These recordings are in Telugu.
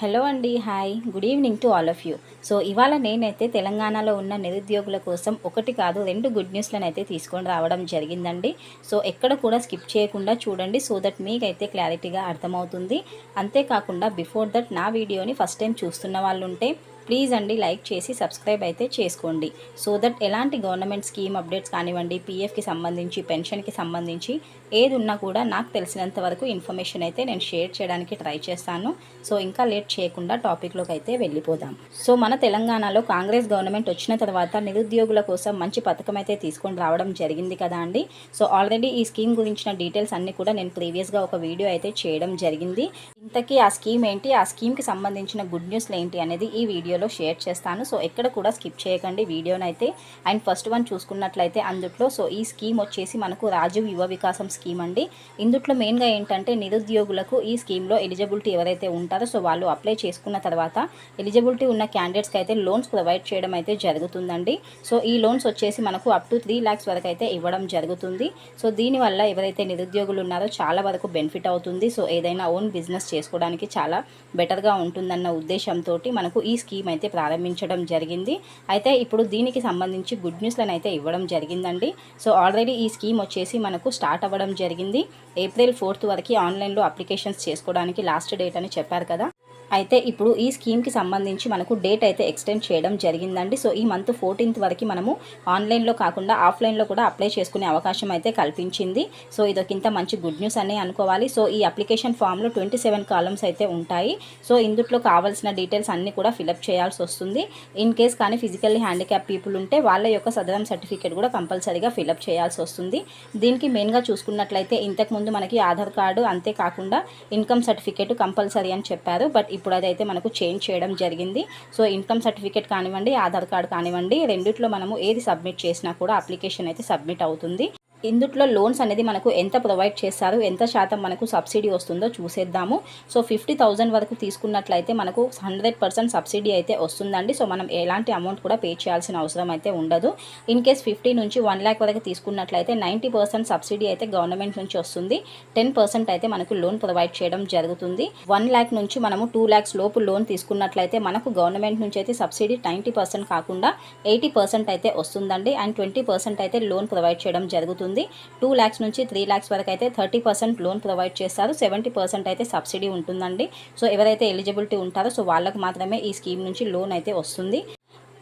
హలో అండి hi. Good evening to all of you. So ఇవాళ నేనైతే తెలంగాణలో ఉన్న నిరుద్యోగుల కోసం ఒకటి కాదు రెండు గుడ్ న్యూస్లను అయితే తీసుకొని రావడం జరిగిందండి. సో ఎక్కడ కూడా స్కిప్ చేయకుండా చూడండి సో దట్ మీకైతే క్లారిటీగా అర్థమవుతుంది. అంతేకాకుండా బిఫోర్ దట్ నా వీడియోని ఫస్ట్ టైం చూస్తున్న వాళ్ళు ఉంటే ప్లీజ్ అండి లైక్ చేసి సబ్స్క్రైబ్ అయితే చేసుకోండి. సో దట్ ఎలాంటి గవర్నమెంట్ స్కీమ్ అప్డేట్స్ కానివ్వండి పీఎఫ్కి సంబంధించి పెన్షన్కి సంబంధించి ఏది ఉన్నా కూడా నాకు తెలిసినంత వరకు ఇన్ఫర్మేషన్ అయితే నేను షేర్ చేయడానికి ట్రై చేస్తాను. సో ఇంకా లేట్ చేయకుండా టాపిక్లోకి అయితే వెళ్ళిపోదాం. సో మన తెలంగాణలో కాంగ్రెస్ గవర్నమెంట్ వచ్చిన తర్వాత నిరుద్యోగుల కోసం మంచి పథకం అయితే తీసుకొని రావడం జరిగింది కదా అండి. సో ఆల్రెడీ ఈ స్కీమ్ గురించిన డీటెయిల్స్ అన్నీ కూడా నేను ప్రీవియస్గా ఒక వీడియో అయితే చేయడం జరిగింది. ఇంతకీ ఆ స్కీమ్ ఏంటి? ఆ స్కీమ్కి సంబంధించిన గుడ్ న్యూస్లు ఏంటి అనేది ఈ వీడియో వీడియోలో షేర్ చేస్తాను. సో ఎక్కడ కూడా స్కిప్ చేయకండి వీడియోనైతే. అండ్ ఫస్ట్ వన్ చూసుకున్నట్లయితే అందుట్లో సో ఈ స్కీమ్ వచ్చేసి మనకు రాజీవ్ యువ వికాసం స్కీమ్ అండి. ఇందుట్లో మెయిన్గా ఏంటంటే నిరుద్యోగులకు ఈ స్కీమ్లో ఎలిజిబిలిటీ ఎవరైతే ఉంటారో సో వాళ్ళు అప్లై చేసుకున్న తర్వాత ఎలిజిబిలిటీ ఉన్న క్యాండిడేట్స్కి అయితే లోన్స్ ప్రొవైడ్ చేయడం అయితే జరుగుతుందండి. సో ఈ లోన్స్ వచ్చేసి మనకు అప్ టు త్రీ ల్యాక్స్ వరకు అయితే ఇవ్వడం జరుగుతుంది. సో దీనివల్ల ఎవరైతే నిరుద్యోగులు ఉన్నారో చాలా వరకు బెనిఫిట్ అవుతుంది. సో ఏదైనా ఓన్ బిజినెస్ చేసుకోవడానికి చాలా బెటర్గా ఉంటుందన్న ఉద్దేశంతో మనకు ఈ స్కీమ్ అయితే ప్రారంభించడం జరిగింది. అయితే ఇప్పుడు దీనికి సంబంధించి గుడ్ న్యూస్లను అయితే ఇవ్వడం జరిగిందండి. సో ఆల్రెడీ ఈ స్కీమ్ వచ్చేసి మనకు స్టార్ట్ అవ్వడం జరిగింది. ఏప్రిల్ ఫోర్త్ వరకు ఆన్లైన్లో అప్లికేషన్స్ చేసుకోవడానికి లాస్ట్ డేట్ అని చెప్పారు కదా. అయితే ఇప్పుడు ఈ స్కీమ్కి సంబంధించి మనకు డేట్ అయితే ఎక్స్టెండ్ చేయడం జరిగిందండి. సో ఈ మంత్ ఫోర్టీన్త్ వరకు మనము ఆన్లైన్లో కాకుండా ఆఫ్లైన్లో కూడా అప్లై చేసుకునే అవకాశం అయితే కల్పించింది. సో ఇదొకింత మంచి గుడ్ న్యూస్ అనే అనుకోవాలి. సో ఈ అప్లికేషన్ ఫామ్లో ట్వంటీ సెవెన్ కాలమ్స్ అయితే ఉంటాయి. సో ఇందులో కావాల్సిన డీటెయిల్స్ అన్నీ కూడా ఫిలప్ చేయాల్సి వస్తుంది. ఇన్ కేస్ కానీ ఫిజికల్లీ హ్యాండిక్యాప్ పీపుల్ ఉంటే వాళ్ళ యొక్క సదరం సర్టిఫికేట్ కూడా కంపల్సరీగా ఫిలప్ చేయాల్సి వస్తుంది. దీనికి మెయిన్గా చూసుకున్నట్లయితే ఇంతకుముందు మనకి ఆధార్ కార్డు అంతేకాకుండా ఇన్కమ్ సర్టిఫికేట్ కంపల్సరీ అని చెప్పారు. బట్ ఇప్పుడు అదైతే మనకు చేంజ్ చేయడం జరిగింది. సో ఇన్కమ్ సర్టిఫికేట్ కానివ్వండి ఆధార్ కార్డ్ కానివ్వండి రెండిట్లో మనము ఏది సబ్మిట్ చేసినా కూడా అప్లికేషన్ అయితే సబ్మిట్ అవుతుంది. ఇందుట్లో లోన్స్ అనేది మనకు ఎంత ప్రొవైడ్ చేస్తారు ఎంత శాతం మనకు సబ్సిడీ వస్తుందో చూసేద్దాము. సో ఫిఫ్టీ థౌజండ్ వరకు తీసుకున్నట్లయితే మనకు హండ్రెడ్ పర్సెంట్ సబ్సిడీ అయితే వస్తుందండి. సో మనం ఎలాంటి అమౌంట్ కూడా పే చేయాల్సిన అవసరం అయితే ఉండదు. ఇన్ కేస్ ఫిఫ్టీ నుంచి వన్ ల్యాక్ వరకు తీసుకున్నట్లయితే నైంటీ పర్సెంట్ సబ్సిడీ అయితే గవర్నమెంట్ నుంచి వస్తుంది. టెన్ పర్సెంట్ అయితే మనకు లోన్ ప్రొవైడ్ చేయడం జరుగుతుంది. వన్ ల్యాక్ నుంచి మనము టూ ల్యాక్స్ లోపు లోన్ తీసుకున్నట్లయితే మనకు గవర్నమెంట్ నుంచి అయితే సబ్సిడీ నైంటీ పర్సెంట్ కాకుండా ఎయిటీ పర్సెంట్ అయితే వస్తుందండి. అండ్ ట్వంటీ పర్సెంట్ అయితే లోన్ ప్రొవైడ్ చేయడం జరుగుతుంది. టూ ల్యాక్స్ నుంచి త్రీ ల్యాక్స్ వరకు అయితే థర్టీ పర్సెంట్ లోన్ ప్రొవైడ్ చేస్తారు. సెవెంటీ పర్సెంట్ అయితే సబ్సిడీ ఉంటుందండి. సో ఎవరైతే ఎలిజిబిలిటీ ఉంటారో సో వాళ్ళకు మాత్రమే ఈ స్కీమ్ నుంచి లోన్ అయితే వస్తుంది.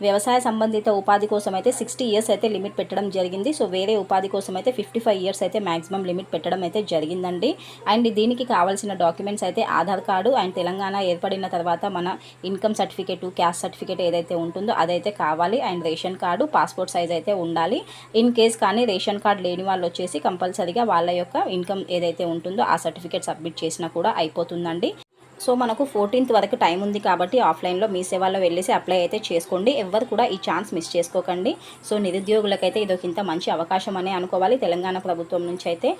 వ్యవసాయ సంబంధిత ఉపాధి కోసం అయితే సిక్స్టీ ఇయర్స్ అయితే లిమిట్ పెట్టడం జరిగింది. సో వేరే ఉపాధి కోసం అయితే ఫిఫ్టీ ఫైవ్ ఇయర్స్ అయితే మ్యాక్సిమం లిమిట్ పెట్టడం అయితే జరిగిందండి. అండ్ దీనికి కావాల్సిన డాక్యుమెంట్స్ అయితే ఆధార్ కార్డు అండ్ తెలంగాణ ఏర్పడిన తర్వాత మన ఇన్కమ్ సర్టిఫికేట్ క్యాస్ట్ సర్టిఫికేట్ ఏదైతే ఉంటుందో అదైతే కావాలి. And ration card passport size అయితే ఉండాలి. ఇన్ కేస్ కానీ రేషన్ కార్డు లేని వాళ్ళు వచ్చేసి కంపల్సరీగా వాళ్ళ యొక్క ఇన్కమ్ ఏదైతే ఉంటుందో ఆ సర్టిఫికేట్ సబ్మిట్ చేసినా కూడా అయిపోతుందండి. సో మనకు ఫోర్టీన్త్ వరకు టైం ఉంది కాబట్టి ఆఫ్లైన్లో మీ సేవల్లో వెళ్ళేసి అప్లై అయితే చేసుకోండి. ఎవరు కూడా ఈ ఛాన్స్ మిస్ చేసుకోకండి. సో నిరుద్యోగులకైతే ఇదొక ఇంత మంచి అవకాశం అనే అనుకోవాలి. తెలంగాణ ప్రభుత్వం నుంచి అయితే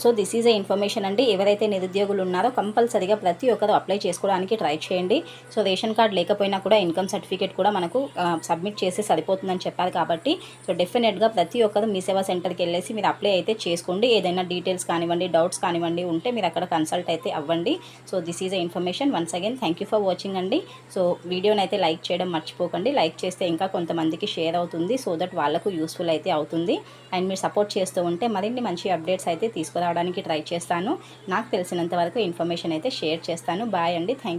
so this is a information అండి. ఎవరైతే నిరుద్యోగులు ఉన్నారో కంపల్సరిగా ప్రతి ఒక్కరు అప్లై చేసుకోవడానికి ట్రై చేయండి. సో రేషన్ కార్డ్ లేకపోయినా కూడా ఇన్కమ్ సర్టిఫికేట్ కూడా మనకు సబ్మిట్ చేసి సరిపోతుందని చెప్పారు కాబట్టి సో డెఫినెట్గా ప్రతి ఒక్కరు మీ సేవా సెంటర్కి వెళ్ళేసి మీరు అప్లై అయితే చేసుకోండి. ఏదైనా డీటెయిల్స్ కానివ్వండి డౌట్స్ కానివ్వండి ఉంటే మీరు అక్కడ కన్సల్ట్ అయితే అవ్వండి. So this is a information once again thank you for watching అండి. సో వీడియోని అయితే లైక్ చేయడం మర్చిపోకండి. లైక్ చేస్తే ఇంకా కొంతమందికి షేర్ అవుతుంది. సో దట్ వాళ్ళకు యూస్ఫుల్ అయితే అవుతుంది. అండ్ మీరు సపోర్ట్ చేస్తూ ఉంటే మరిన్ని మంచి అప్డేట్స్ అయితే తీసుకురా తీసుకురావడానికి ట్రై చేస్తాను. నాకు తెలిసినంత వరకు ఇన్ఫర్మేషన్ అయితే షేర్ చేస్తాను. బాయ్ అండి. థ్యాంక్